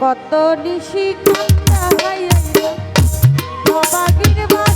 কত নিশি কান্তা হাইয়া বাগির বা